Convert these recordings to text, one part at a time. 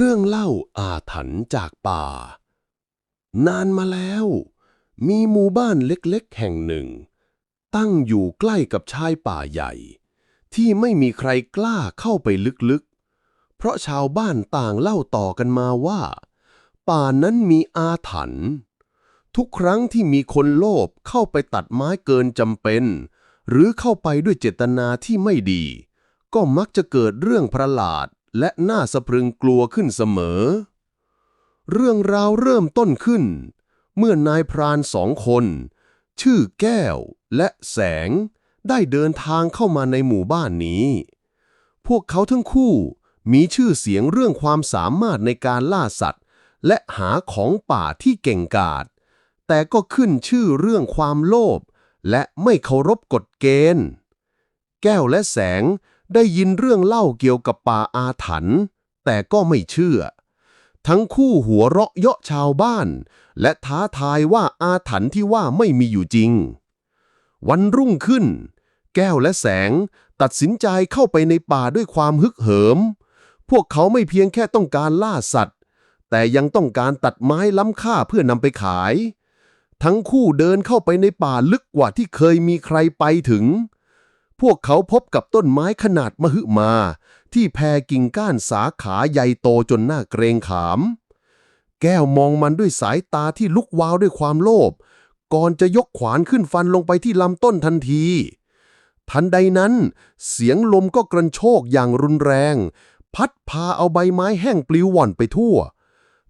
เรื่องเล่าอาถรรพ์จากป่า นานมาแล้ว มีหมู่บ้านเล็กๆ แห่งหนึ่ง ตั้งอยู่ใกล้กับชายป่าใหญ่ ที่ไม่มีใครกล้าเข้าไปลึกๆ เพราะชาวบ้านต่างเล่าต่อกันมาว่า ป่านั้นมีอาถรรพ์ทุกครั้งที่มีคนโลภเข้าไปตัดไม้เกินจำเป็น หรือเข้าไปด้วยเจตนาที่ไม่ดี ก็มักจะเกิดเรื่องประหลาด และน่าสะพรึงกลัวขึ้นเสมอ เรื่องราวเริ่มต้นขึ้น เมื่อนายพรานสองคน ชื่อแก้วและแสงได้เดินทางเข้ามาในหมู่บ้านนี้ พวกเขาทั้งคู่มีชื่อเสียงเรื่องความสามารถในการล่าสัตว์ และหาของป่าที่เก่งกาจ แต่ก็ขึ้นชื่อเรื่องความโลภและไม่เคารพกฎเกณฑ์ แก้วและแสง ได้ยินเรื่องเล่าเกี่ยวกับป่าอาถรรพ์แต่ก็ไม่เชื่อ ทั้งคู่หัวเราะเยาะชาวบ้าน และท้าทายว่าอาถรรพ์ที่ว่าไม่มีอยู่จริง วันรุ่งขึ้น แก้วและแสงตัดสินใจเข้าไปในป่าด้วยความฮึกเหิม พวกเขาไม่เพียงแค่ต้องการล่าสัตว์ แต่ยังต้องการตัดไม้ล้ำค่าเพื่อนำไปขาย ทั้งคู่เดินเข้าไปในป่าลึกกว่าที่เคยมีใครไปถึง พวกเขาพบกับต้นไม้ขนาดมหึมา ที่แผ่กิ่งก้านสาขาใหญ่โตจนน่าเกรงขาม แก้วมองมันด้วยสายตาที่ลุกวาวด้วยความโลภก่อนจะยกขวานขึ้นฟันลงไปที่ลำต้นทันที ทันใดนั้น เสียงลมก็กระโชกอย่างรุนแรง พัดพาเอาใบไม้แห้งปลิวว่อนไปทั่ว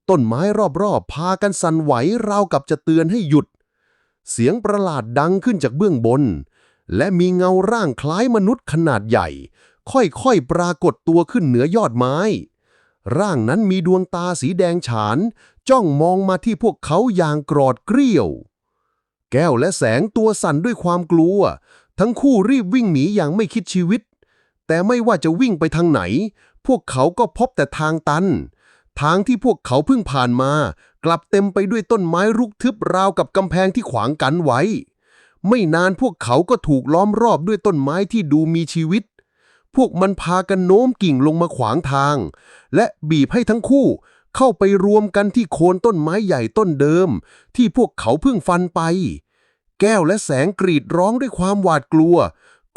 ต้นไม้รอบๆ พากันสั่นไหวราวกับจะเตือนให้หยุด เสียงประหลาดดังขึ้นจากเบื้องบน และมีเงาร่างคล้ายมนุษย์ขนาดใหญ่ ค่อยๆปรากฏตัวขึ้นเหนือยอดไม้ ร่างนั้นมีดวงตาสีแดงฉาน จ้องมองมาที่พวกเขาอย่างกรอดเกรี้ยว แก้วและแสงตัวสั่นด้วยความกลัว ทั้งคู่รีบวิ่งหนีอย่างไม่คิดชีวิต แต่ไม่ว่าจะวิ่งไปทางไหน พวกเขาก็พบแต่ทางตัน ทางที่พวกเขาเพิ่งผ่านมา กลับเต็มไปด้วยต้นไม้รุกทึบราวกับกำแพงที่ขวางกันไว้ ไม่นานพวกเขาก็ถูกล้อมรอบด้วยต้นไม้ที่ดูมีชีวิต พวกมันพากันโน้มกิ่งลงมาขวางทาง และบีบให้ทั้งคู่เข้าไปรวมกันที่โคนต้นไม้ใหญ่ต้นเดิม ที่พวกเขาเพิ่งฟันไป แก้วและแสงกรีดร้องด้วยความหวาดกลัว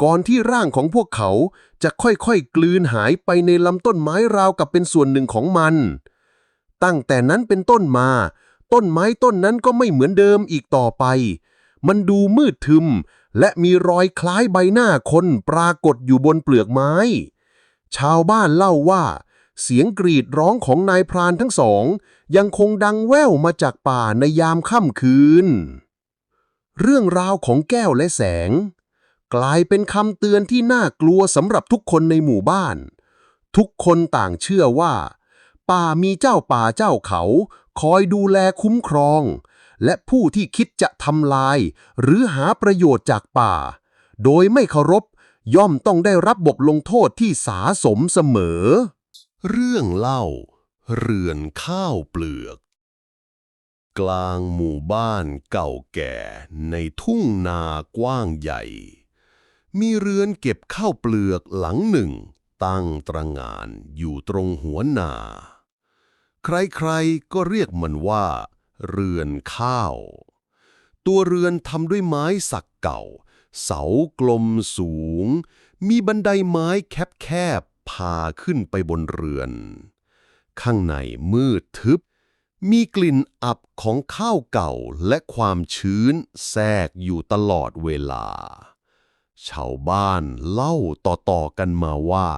ก่อนที่ร่างของพวกเขาจะค่อยๆกลืนหายไปในลำต้นไม้ราวกับเป็นส่วนหนึ่งของมัน ตั้งแต่นั้นเป็นต้นมา ต้นไม้ต้นนั้นก็ไม่เหมือนเดิมอีกต่อไป มันดูมืดทึม และมีรอยคล้ายใบหน้าคนปรากฏอยู่บนเปลือกไม้ ชาวบ้านเล่าว่า เสียงกรีดร้องของนายพรานทั้งสอง ยังคงดังแว่วมาจากป่าในยามค่ำคืน เรื่องราวของแก้วและแสง กลายเป็นคำเตือนที่น่ากลัวสำหรับทุกคนในหมู่บ้าน ทุกคนต่างเชื่อว่า ป่ามีเจ้าป่าเจ้าเขา คอยดูแลคุ้มครอง และผู้ที่คิดจะทำลาย หรือหาประโยชน์จากป่า โดยไม่เคารพย่อมต้องได้รับบทลงโทษที่สาสมเสมอ เรื่องเล่า เรือนข้าวเปลือก กลางหมู่บ้านเก่าแก่ในทุ่งนากว้างใหญ่ มีเรือนเก็บข้าวเปลือกหลังหนึ่ง ตั้งตระงานอยู่ตรงหัวนา ใครๆก็เรียกมันว่า เรือนข้าว ตัวเรือนทำด้วยไม้สักเก่า เสากลมสูง มีบันไดไม้แคบๆพาขึ้นไปบนเรือน ข้างในมืดทึบ มีกลิ่นอับของข้าวเก่าและความชื้นแทรกอยู่ตลอดเวลา ชาวบ้านเล่าต่อๆกันมาว่า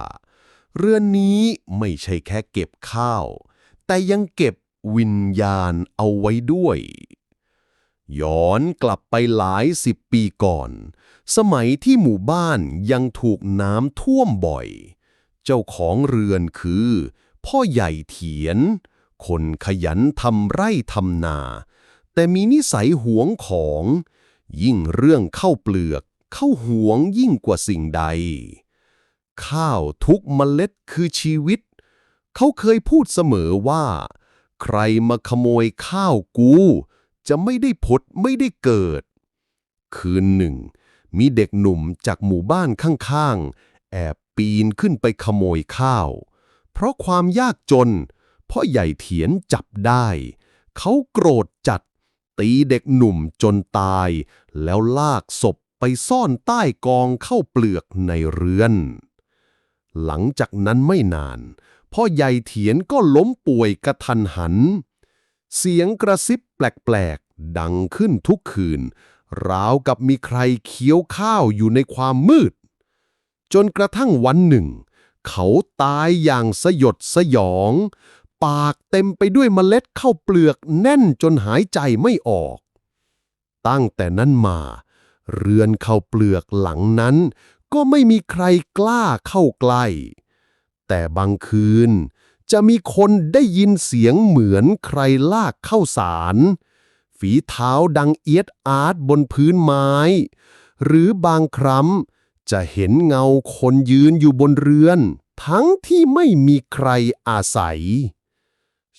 เรือนนี้ไม่ใช่แค่เก็บข้าว แต่ยังเก็บ วิญญาณเอาไว้ด้วย ย้อนกลับไปหลายสิบปีก่อน สมัยที่หมู่บ้านยังถูกน้ำท่วมบ่อย เจ้าของเรือนคือ พ่อใหญ่เถียน คนขยันทำไร่ทำนา แต่มีนิสัยหวงของ ยิ่งเรื่องเข้าเปลือก เข้าหวงยิ่งกว่าสิ่งใด ข้าวทุกเมล็ดคือชีวิต เขาเคยพูดเสมอว่า ใครมาขโมยข้าวกู จะไม่ได้ผดไม่ได้เกิด คืนหนึ่ง มีเด็กหนุ่มจากหมู่บ้านข้างๆ แอบปีนขึ้นไปขโมยข้าว เพราะความยากจนพ่อใหญ่เถียนจับได้ เขาโกรธจัด ตีเด็กหนุ่มจนตาย แล้วลากศพไปซ่อนใต้กองข้าวเปลือกในเรือน หลังจากนั้นไม่นาน พ่อใหญ่เถียนก็ล้มป่วยกระทันหัน เสียงกระซิบแปลกๆ ดังขึ้นทุกคืน ราวกับมีใครเคี้ยวข้าวอยู่ในความมืด จนกระทั่งวันหนึ่ง เขาตายอย่างสยดสยอง ปากเต็มไปด้วยเมล็ดข้าวเปลือกแน่นจนหายใจไม่ออก ตั้งแต่นั้นมา เรือนข้าวเปลือกหลังนั้น ก็ไม่มีใครกล้าเข้าใกล้ แต่บางคืน จะมีคนได้ยินเสียงเหมือนใครลากเข้าสาร ฝีเท้าดังเอียดอาร์ตบนพื้นไม้ หรือบางครั้งจะเห็นเงาคนยืนอยู่บนเรือน ทั้งที่ไม่มีใครอาศัย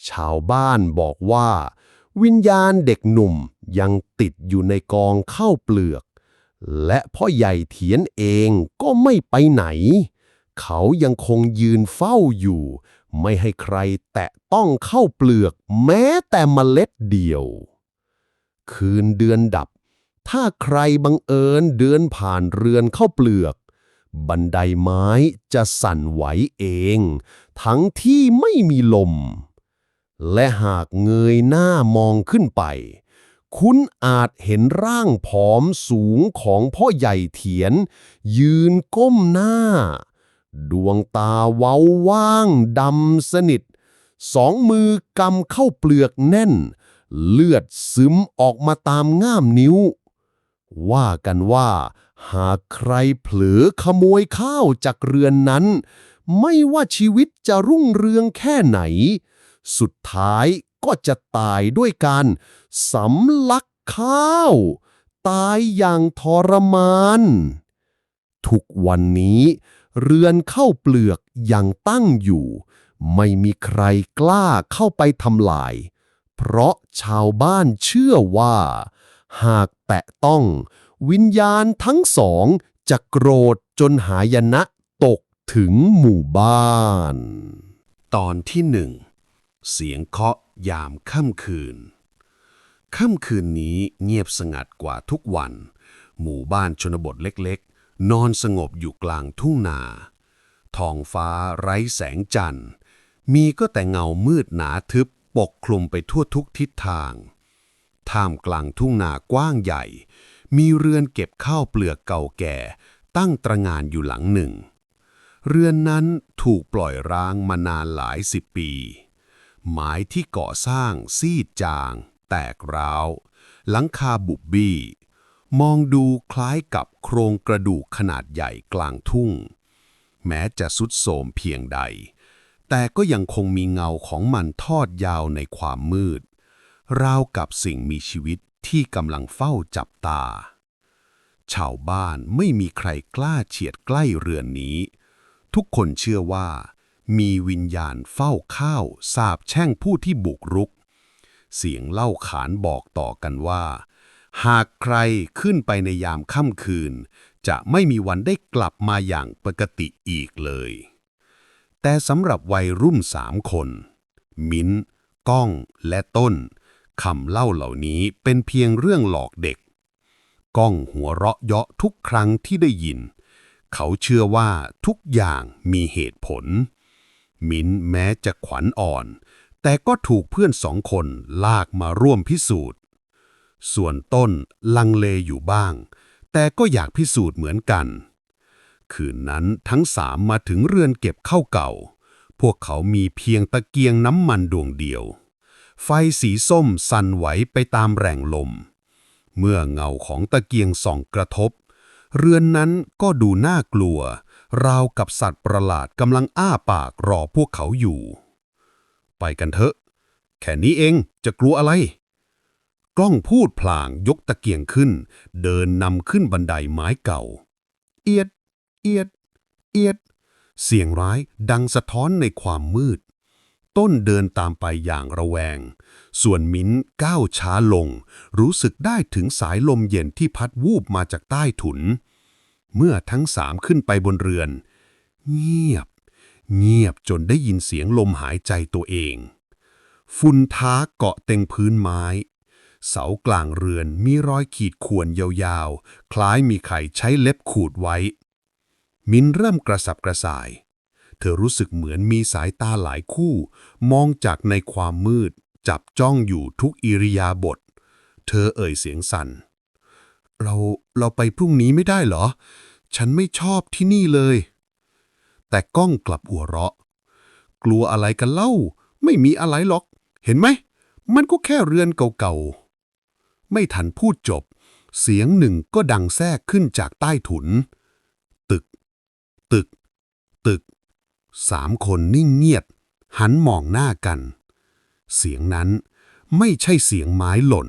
ชาวบ้านบอกว่า วิญญาณเด็กหนุ่มยังติดอยู่ในกองข้าวเปลือก และพ่อใหญ่เถียนเองก็ไม่ไปไหน เขายังคงยืนเฝ้าอยู่ ไม่ให้ใครแตะต้องเข้าเปลือกแม้แต่เมล็ดเดียว คืนเดือนดับ ถ้าใครบังเอิญเดินผ่านเรือนเข้าเปลือก บันไดไม้จะสั่นไหวเอง ทั้งที่ไม่มีลม และหากเงยหน้ามองขึ้นไป คุณอาจเห็นร่างผอมสูงของพ่อใหญ่เถียน ยืนก้มหน้า ดวงตาเว้าว่างดำสนิท สองมือกำเข้าเปลือกแน่น เลือดซึมออกมาตามง่ามนิ้ว ว่ากันว่า หากใครเผลอขโมยข้าวจากเรือนนั้น ไม่ว่าชีวิตจะรุ่งเรืองแค่ไหน สุดท้ายก็จะตายด้วยการสำลักข้าว ตายอย่างทรมาน ทุกวันนี้ เรือนเข้าเปลือกยังตั้งอยู่ ไม่มีใครกล้าเข้าไปทำลาย เพราะชาวบ้านเชื่อว่า หากแตะต้อง วิญญาณทั้งสองจะโกรธจนหายนะตกถึงหมู่บ้าน ตอนที่หนึ่งเสียงเคาะยามค่ำคืน ค่ำคืนนี้เงียบสงัดกว่าทุกวัน หมู่บ้านชนบทเล็ก นอนสงบอยู่กลางทุ่งนาท้องฟ้าไร้แสงจันทร์ มีก็แต่เงามืดหนาทึบปกคลุมไปทั่วทุกทิศทาง ท่ามกลางทุ่งนากว้างใหญ่ มีเรือนเก็บข้าวเปลือกเก่าแก่ ตั้งตระงานอยู่หลังหนึ่ง เรือนนั้นถูกปล่อยร้างมานานหลายสิบปี ไม้ที่ก่อสร้างซีดจาง แตกร้าว หลังคาบุบบี้ มองดูคล้ายกับโครงกระดูกขนาดใหญ่กลางทุ่ง แม้จะสุดโทรมเพียงใด แต่ก็ยังคงมีเงาของมันทอดยาวในความมืด ราวกับสิ่งมีชีวิตที่กำลังเฝ้าจับตา ชาวบ้านไม่มีใครกล้าเฉียดใกล้เรือนนี้ ทุกคนเชื่อว่า มีวิญญาณเฝ้าข้าวสาบแช่งผู้ที่บุกรุก เสียงเล่าขานบอกต่อกันว่า หากใครขึ้นไปในยามค่ำคืน จะไม่มีวันได้กลับมาอย่างปกติอีกเลย แต่สำหรับวัยรุ่นสามคน มิ้น ก้องและต้นคำเล่าเหล่านี้เป็นเพียงเรื่องหลอกเด็ก ก้องหัวเราะเยาะทุกครั้งที่ได้ยิน เขาเชื่อว่าทุกอย่างมีเหตุผล มิ้นแม้จะขวัญอ่อน แต่ก็ถูกเพื่อนสองคนลากมาร่วมพิสูจน์ ส่วนต้นลังเลอยู่บ้าง แต่ก็อยากพิสูจน์เหมือนกัน คืนนั้นทั้งสามมาถึงเรือนเก็บข้าวเก่า พวกเขามีเพียงตะเกียงน้ำมันดวงเดียว ไฟสีส้มสั่นไหวไปตามแรงลม เมื่อเงาของตะเกียงส่องกระทบ เรือนนั้นก็ดูน่ากลัว ราวกับสัตว์ประหลาดกำลังอ้าปากรอพวกเขาอยู่ ไปกันเถอะ แค่นี้เองจะกลัวอะไร กล้องพูดพลางยกตะเกียงขึ้น เดินนำขึ้นบันไดไม้เก่า เอียด เอียด เอียด เสียงร้ายดังสะท้อนในความมืด ต้นเดินตามไปอย่างระแวง ส่วนมิ้นก้าวช้าลง รู้สึกได้ถึงสายลมเย็นที่พัดวูบมาจากใต้ถุน เมื่อทั้งสามขึ้นไปบนเรือน เงียบ เงียบจนได้ยินเสียงลมหายใจตัวเองฝุ่นท้าเกาะเต็งพื้นไม้ เสากลางเรือนมีรอยขีดข่วนยาวๆ คล้ายมีใครใช้เล็บขูดไว้ มินเริ่มกระสับกระส่าย เธอรู้สึกเหมือนมีสายตาหลายคู่ มองจากในความมืด จับจ้องอยู่ทุกอิริยาบถเธอเอ่ยเสียงสั่น เราเราไปพรุ่งนี้ไม่ได้เหรอ ฉันไม่ชอบที่นี่เลย แต่ก้องกลับหัวเราะ กลัวอะไรกันเล่า ไม่มีอะไรหรอก เห็นไหม มันก็แค่เรือนเก่าๆ ไม่ทันพูดจบ เสียงหนึ่งก็ดังแทรกขึ้นจากใต้ถุน ตึก ตึก ตึก สามคนนิ่งเงียบ หันมองหน้ากัน เสียงนั้นไม่ใช่เสียงไม้หล่น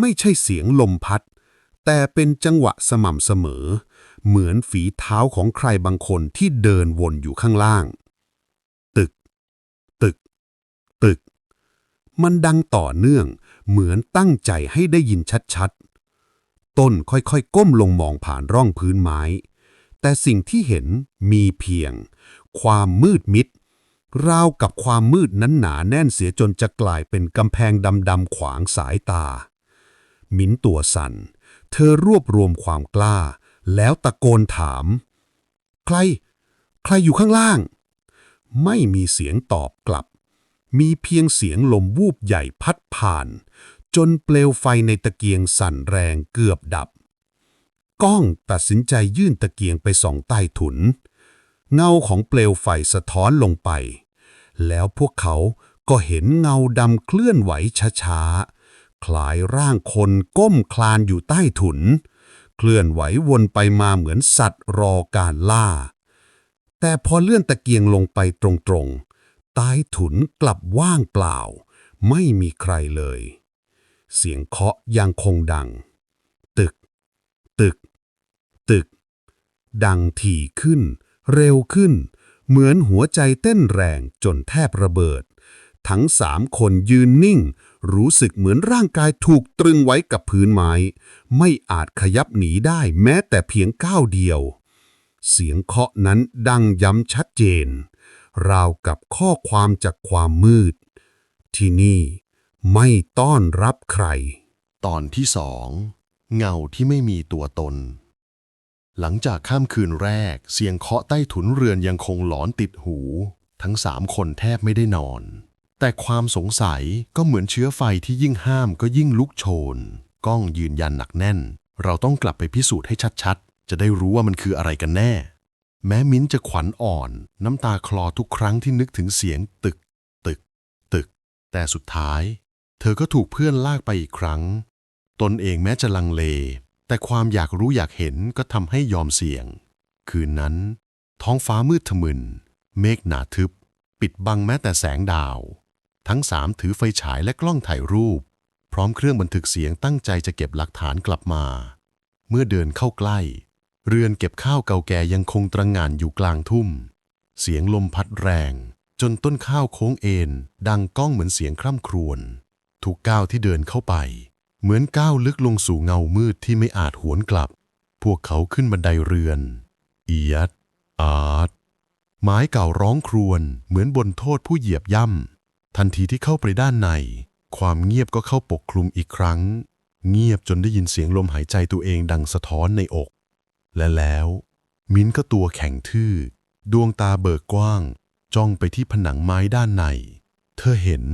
ไม่ใช่เสียงลมพัด แต่เป็นจังหวะสม่ำเสมอ เหมือนฝีเท้าของใครบางคนที่เดินวนอยู่ข้างล่าง ตึก ตึก ตึก มันดังต่อเนื่อง เหมือนตั้งใจให้ได้ยินชัดๆ ต้นค่อยๆ ก้มลงมองผ่านร่องพื้นไม้ แต่สิ่งที่เห็นมีเพียง ความมืดมิด ราวกับความมืดนั้นหนาแน่นเสียจนจะกลายเป็นกำแพงดำๆขวางสายตา มิ้นตัวสั่น เธอรวบรวมความกล้า แล้วตะโกนถาม ใคร ใครอยู่ข้างล่าง ไม่มีเสียงตอบกลับ มีเพียงเสียงลมวูบใหญ่พัดผ่าน จนเปลวไฟในตะเกียงสั่นแรงเกือบดับ ก้องตัดสินใจยื่นตะเกียงไปส่องใต้ถุน เงาของเปลวไฟสะท้อนลงไป แล้วพวกเขาก็เห็นเงาดำเคลื่อนไหวช้าๆ คล้ายร่างคนก้มคลานอยู่ใต้ถุน เคลื่อนไหววนไปมาเหมือนสัตว์รอการล่า แต่พอเลื่อนตะเกียงลงไปตรงๆ ใต้ถุนกลับว่างเปล่า ไม่มีใครเลย เสียงเคาะยังคงดัง ตึก ตึก ตึก ดังถี่ขึ้น เร็วขึ้น เหมือนหัวใจเต้นแรงจนแทบระเบิด ทั้งสามคนยืนนิ่ง รู้สึกเหมือนร่างกายถูกตรึงไว้กับพื้นไม้ ไม่อาจขยับหนีได้แม้แต่เพียงก้าวเดียว เสียงเคาะนั้นดังย้ำชัดเจน ราวกับข้อความจากความมืด ที่นี่ไม่ต้อนรับใคร ตอนที่สองเงาที่ไม่มีตัวตน หลังจากข้ามคืนแรก เสียงเคาะใต้ถุนเรือนยังคงหลอนติดหู ทั้งสามคนแทบไม่ได้นอน แต่ความสงสัยก็เหมือนเชื้อไฟที่ยิ่งห้ามก็ยิ่งลุกโชน ก้องยืนยันหนักแน่น เราต้องกลับไปพิสูจน์ให้ชัดๆ จะได้รู้ว่ามันคืออะไรกันแน่ แม้มิ้นจะขวัญอ่อน น้ำตาคลอทุกครั้งที่นึกถึงเสียงตึก ตึก ตึก แต่สุดท้าย เธอก็ถูกเพื่อนลากไปอีกครั้ง ตนเองแม้จะลังเล แต่ความอยากรู้อยากเห็นก็ทำให้ยอมเสี่ยง คืนนั้น ท้องฟ้ามืดทะมึน เมฆหนาทึบ ปิดบังแม้แต่แสงดาว ทั้งสามถือไฟฉายและกล้องถ่ายรูป พร้อมเครื่องบันทึกเสียงตั้งใจจะเก็บหลักฐานกลับมา เมื่อเดินเข้าใกล้ เรือนเก็บข้าวเก่าแก่ยังคงตระหง่านอยู่กลางทุ่ม เสียงลมพัดแรง จนต้นข้าวโค้งเอ็นดังก้องเหมือนเสียงคร่ำครวญทุกก้าวที่เดินเข้าไป เหมือนก้าวลึกลงสู่เงามืดที่ไม่อาจหวนกลับ พวกเขาขึ้นบันไดเรือน เอียด อาร์ตไม้เก่าร้องครวญเหมือนบนโทษผู้เหยียบย่ำ ทันทีที่เข้าไปด้านใน ความเงียบก็เข้าปกคลุมอีกครั้ง เงียบจนได้ยินเสียงลมหายใจตัวเองดังสะท้อนในอก และแล้ว มิ้นก็ตัวแข็งทื่อ ดวงตาเบิกกว้าง จ้องไปที่ผนังไม้ด้านใน เธอเห็น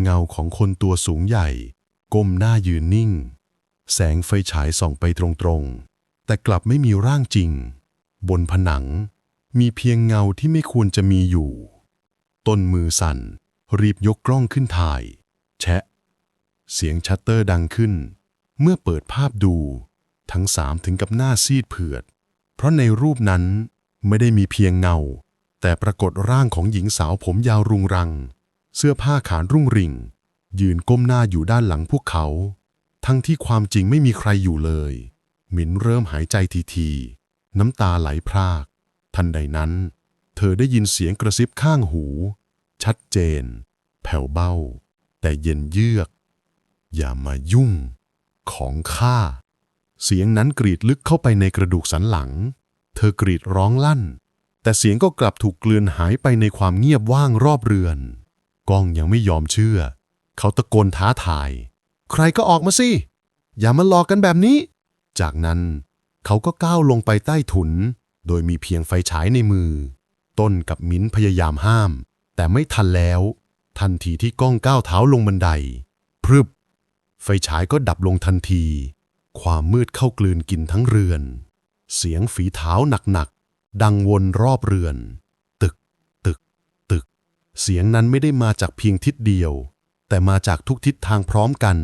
เงาของคนตัวสูงใหญ่ ก้มหน้ายืนนิ่ง แสงไฟฉายส่องไปตรงๆ แต่กลับไม่มีร่างจริง บนผนัง มีเพียงเงาที่ไม่ควรจะมีอยู่ ต้นมือสั่น รีบยกกล้องขึ้นถ่าย แชะ เสียงชัตเตอร์ดังขึ้น เมื่อเปิดภาพดู ทั้งสามถึงกับหน้าซีดเผือด เพราะในรูปนั้นไม่ได้มีเพียงเงา แต่ปรากฏร่างของหญิงสาวผมยาวรุงรัง เสื้อผ้าขานรุ่งริ่ง ยืนก้มหน้าอยู่ด้านหลังพวกเขา ทั้งที่ความจริงไม่มีใครอยู่เลย หมินเริ่มหายใจทีๆน้ำตาไหลพราก ทันใดนั้น เธอได้ยินเสียงกระซิบข้างหู ชัดเจน แผ่วเบาแต่เย็นเยือก อย่ามายุ่ง ของข้า เสียงนั้นกรีดลึกเข้าไปในกระดูกสันหลัง เธอกรีดร้องลั่น แต่เสียงก็กลับถูกเกลือนหายไปในความเงียบว่างรอบเรือน ก้องยังไม่ยอมเชื่อ เขาตะโกนท้าทาย ใครก็ออกมาสิ อย่ามาหลอกกันแบบนี้ จากนั้นเขาก็ก้าวลงไปใต้ถุน โดยมีเพียงไฟฉายในมือ ต้นกับมิ้นพยายามห้าม แต่ไม่ทันแล้ว ทันทีที่ก้องก้าวเท้าลงบันได พรึบ ไฟฉายก็ดับลงทันที ความมืดเข้ากลืนกินทั้งเรือน เสียงฝีเท้าหนักๆ ดังวนรอบเรือน ตึก ตึก ตึก เสียงนั้นไม่ได้มาจากเพียงทิศเดียว แต่มาจากทุกทิศทางพร้อมกัน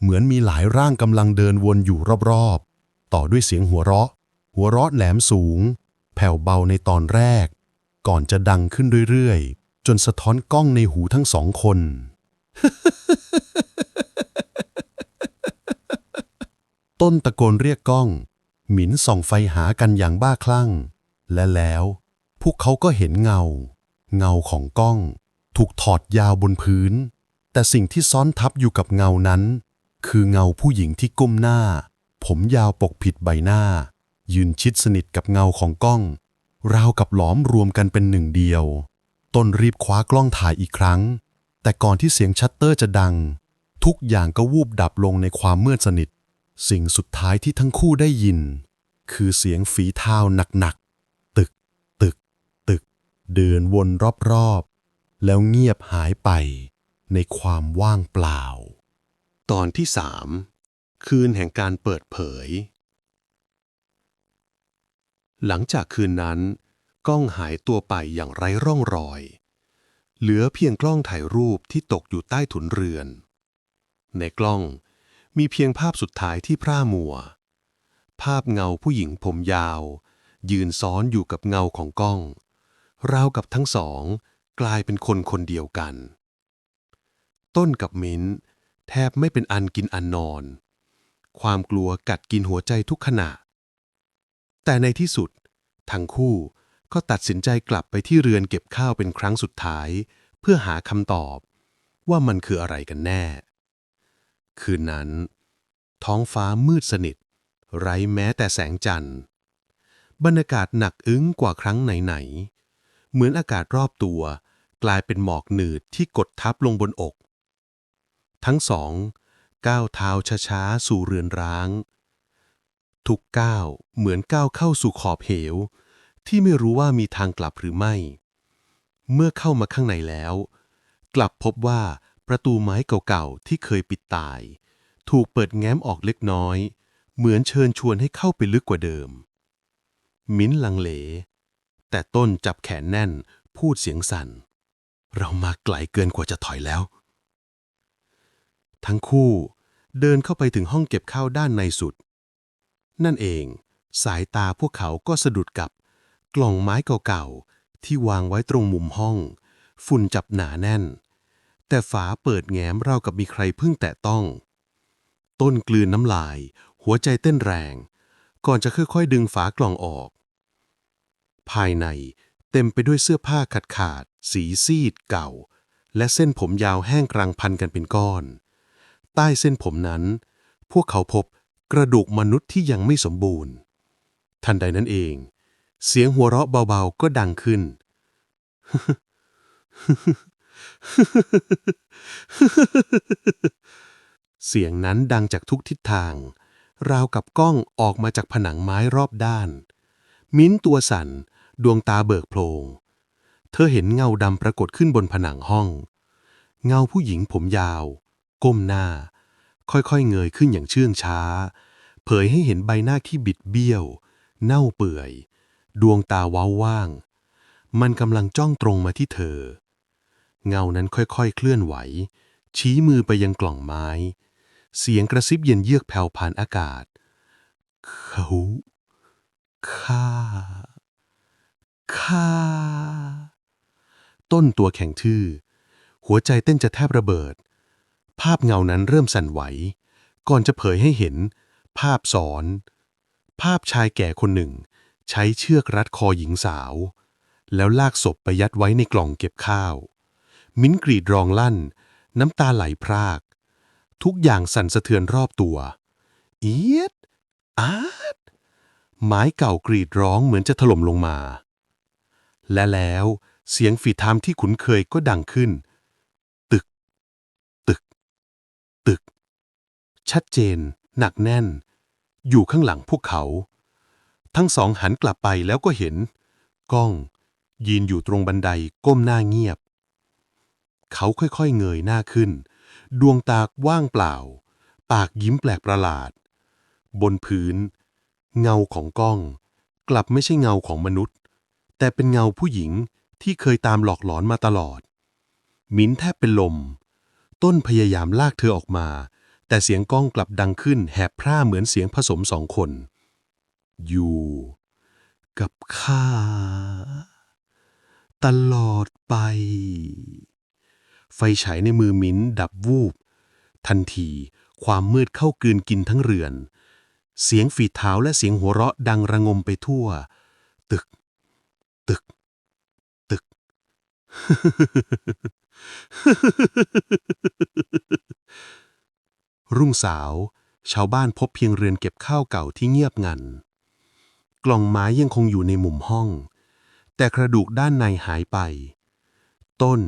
เหมือนมีหลายร่างกำลังเดินวนอยู่รอบๆ ต่อด้วยเสียงหัวเราะ หัวเราะแหลมสูง แผ่วเบาในตอนแรก ก่อนจะดังขึ้นเรื่อยๆ จนสะท้อนกล้องในหูทั้งสองคน ต้นตะโกนเรียกก้อง หมินส่องไฟหากันอย่างบ้าคลั่ง และแล้ว พวกเขาก็เห็นเงา เงาของก้อง ถูกถอดยาวบนพื้น แต่สิ่งที่ซ้อนทับอยู่กับเงานั้น คือเงาผู้หญิงที่ก้มหน้า ผมยาวปกปิดใบหน้า ยืนชิดสนิทกับเงาของก้อง ราวกับหลอมรวมกันเป็นหนึ่งเดียว ต้นรีบคว้ากล้องถ่ายอีกครั้ง แต่ก่อนที่เสียงชัตเตอร์จะดัง ทุกอย่างก็วูบดับลงในความมืดสนิท สิ่งสุดท้ายที่ทั้งคู่ได้ยิน คือเสียงฝีเท้าหนักๆ ตึก ตึก ตึก เดินวนรอบๆ แล้วเงียบหายไปในความว่างเปล่า ตอนที่สามคืนแห่งการเปิดเผย หลังจากคืนนั้น กล้องหายตัวไปอย่างไร้ร่องรอย เหลือเพียงกล้องถ่ายรูปที่ตกอยู่ใต้ถุนเรือน ในกล้อง มีเพียงภาพสุดท้ายที่พร่ามัว ภาพเงาผู้หญิงผมยาว ยืนซ้อนอยู่กับเงาของกล้อง ราวกับทั้งสอง กลายเป็นคนคนเดียวกัน ต้นกับมิ้น แทบไม่เป็นอันกินอันนอน ความกลัวกัดกินหัวใจทุกขณะ แต่ในที่สุด ทั้งคู่ก็ตัดสินใจกลับไปที่เรือนเก็บข้าวเป็นครั้งสุดท้าย เพื่อหาคำตอบว่ามันคืออะไรกันแน่ คืนนั้น ท้องฟ้ามืดสนิท ไร้แม้แต่แสงจันทร์ บรรยากาศหนักอึ้งกว่าครั้งไหนๆ เหมือนอากาศรอบตัว กลายเป็นหมอกหนืดที่กดทับลงบนอก ทั้งสอง ก้าวเท้าช้าๆ สู่เรือนร้าง ทุกก้าวเหมือนก้าวเข้าสู่ขอบเหว ที่ไม่รู้ว่ามีทางกลับหรือไม่ เมื่อเข้ามาข้างในแล้ว กลับพบว่า ประตูไม้เก่าๆที่เคยปิดตาย ถูกเปิดแง้มออกเล็กน้อย เหมือนเชิญชวนให้เข้าไปลึกกว่าเดิม มิ้นลังเล แต่ต้นจับแขนแน่นพูดเสียงสั่น เรามาไกลเกินกว่าจะถอยแล้ว ทั้งคู่เดินเข้าไปถึงห้องเก็บข้าวด้านในสุด นั่นเอง สายตาพวกเขาก็สะดุดกับกล่องไม้เก่าๆที่วางไว้ตรงมุมห้อง ฝุ่นจับหนาแน่น แต่ฝาเปิดแง้มราวกับมีใครเพิ่งแตะต้อง ต้นกลืนน้ำลาย หัวใจเต้นแรง ก่อนจะค่อยๆ ดึงฝากล่องออก ภายในเต็มไปด้วยเสื้อผ้าขาดขาดๆสีซีดเก่า และเส้นผมยาวแห้งกรังพันกันเป็นก้อน ใต้เส้นผมนั้น พวกเขาพบกระดูกมนุษย์ที่ยังไม่สมบูรณ์ ทันใดนั้นเอง เสียงหัวเราะเบาๆก็ดังขึ้น เสียงนั้นดังจากทุกทิศทาง ราวกับกล้องออกมาจากผนังไม้รอบด้าน มิ้นตัวสั่น ดวงตาเบิกโพลง เธอเห็นเงาดำปรากฏขึ้นบนผนังห้อง เงาผู้หญิงผมยาว ก้มหน้า ค่อยๆเงยขึ้นอย่างเชื่องช้า เผยให้เห็นใบหน้าที่บิดเบี้ยว เน่าเปื่อย ดวงตาว้าว่าง มันกำลังจ้องตรงมาที่เธอ เงานั้นค่อยๆ เคลื่อนไหว ชี้มือไปยังกล่องไม้ เสียงกระซิบเย็นเยือกแผ่วผ่านอากาศ เขาข้าข้าต้นตัวแข็งทื่อ หัวใจเต้นจะแทบระเบิด ภาพเงานั้นเริ่มสั่นไหว ก่อนจะเผยให้เห็น ภาพสอน ภาพชายแก่คนหนึ่ง ใช้เชือกรัดคอหญิงสาว แล้วลากศพไปยัดไว้ในกล่องเก็บข้าว มิ้นกรีดร้องลั่น น้ำตาไหลพราก ทุกอย่างสั่นสะเทือนรอบตัว เอียด อาด ไม้เก่ากรีดร้องเหมือนจะถล่มลงมา และแล้วเสียงฝีเท้าที่คุ้นเคยก็ดังขึ้น ตึกชัดเจน หนักแน่น อยู่ข้างหลังพวกเขา ทั้งสองหันกลับไปแล้วก็เห็น ก้อง ยืนอยู่ตรงบันไดก้มหน้าเงียบ เขาค่อยๆเงยหน้าขึ้น ดวงตาว่างเปล่า ปากยิ้มแปลกประหลาด บนพื้น เงาของกล้อง กลับไม่ใช่เงาของมนุษย์ แต่เป็นเงาผู้หญิงที่เคยตามหลอกหลอนมาตลอด มิ้นแทบเป็นลม ต้นพยายามลากเธอออกมา แต่เสียงกล้องกลับดังขึ้นแหบพร่าเหมือนเสียงผสมสองคน อยู่ กับข้าตลอดไป ฟฉายในมือมิ้นดับวูบ ทันที ความมืดเข้ากลืนกินทั้งเรือน เสียงฝีเท้าและเสียงหัวเราะดังระงมไปทั่ว ตึก ตึก ตึก รุ่งสาว ชาวบ้านพบเพียงเรือนเก็บข้าวเก่าที่เงียบงัน กล่องไม้ยังคงอยู่ในมุมห้อง แต่กระดูกด้านในหายไป ต้น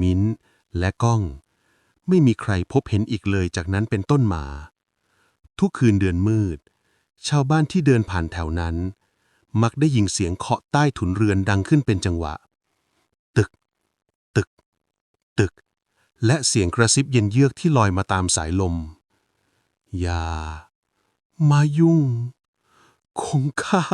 มิ้น และก้อง ไม่มีใครพบเห็นอีกเลยจากนั้นเป็นต้นมา ทุกคืนเดือนมืด ชาวบ้านที่เดินผ่านแถวนั้น มักได้ยินเสียงเคาะใต้ถุนเรือนดังขึ้นเป็นจังหวะ ตึก ตึก ตึก และเสียงกระซิบเย็นเยือกที่ลอยมาตามสายลม อย่า มายุ่ง คงข้า